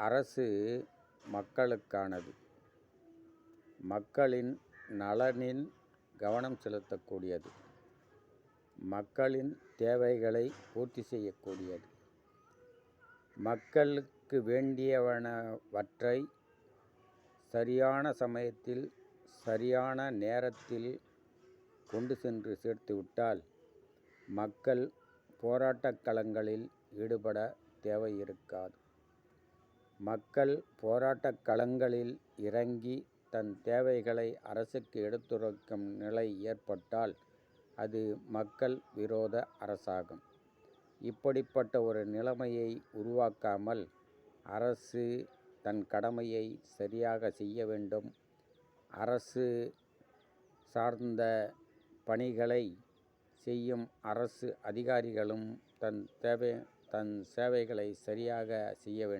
அரசு மக்களுக்கானது. மக்களின் நலனில் கவனம் செலுத்தக்கூடியது. மக்களின் தேவைகளை பூர்த்தி செய்யக்கூடியது. மக்களுக்கு வேண்டியவனவற்றை சரியான சமயத்தில் சரியான நேரத்தில் கொண்டு சென்று சேர்த்துவிட்டால் மக்கள் போராட்டக் களங்களில் ஈடுபட தேவை இருக்காது மக்கள் போராட்டக் களங்களில் இறங்கி தன் தேவைகளை அரசுக்கு எடுத்துரைக்கும் நிலை ஏற்பட்டால் அது மக்கள் விரோத அரசாகும். இப்படிப்பட்ட ஒரு நிலைமையை உருவாக்காமல் அரசு தன் கடமையை சரியாக செய்ய வேண்டும். அரசு சார்ந்த பணிகளை செய்யும் அரசு அதிகாரிகளும் தன் தேவை தன் சேவைகளை சரியாக செய்ய வேண்டும்.